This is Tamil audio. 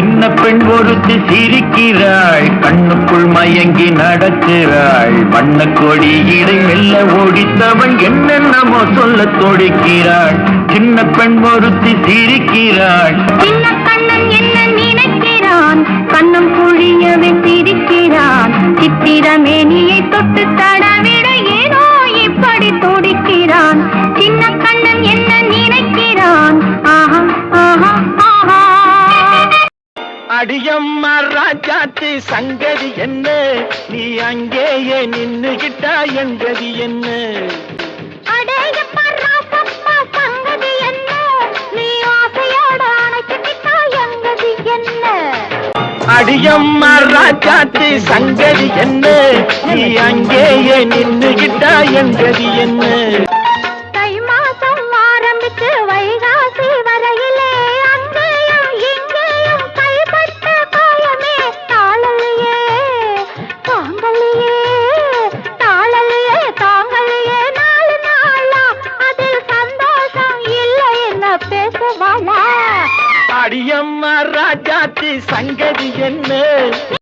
சின்ன பெண் ஒருத்தி சிரிக்கிறாள். கண்ணுக்குள் மயங்கி நடக்கிறாள். வண்ண கொடி இடை மெல்ல ஓடித்தவன் என்னென்னமோ சொல்ல தொடுக்கிறாள். சின்ன பெண் ஒருத்தி சிரிக்கிறாள். சின்ன கண்ணன் என்ன நினைக்கிறான்? கண்ணம் புழியவே சிரிக்கிறான். சித்திரமே நீ அடியம்மா ராஜாத்தி சங்கதி என்ன? நீ அங்கேயே நின்னுகிட்டா எங்கதி என்ன? அடியம்மா ராஜாத்தி சங்கதி என்ன? நீ அங்கேயே நின்னுகிட்டா எங்கதி என்ன? அடியம்மா ராஜாத்தி சங்கதி என்ன?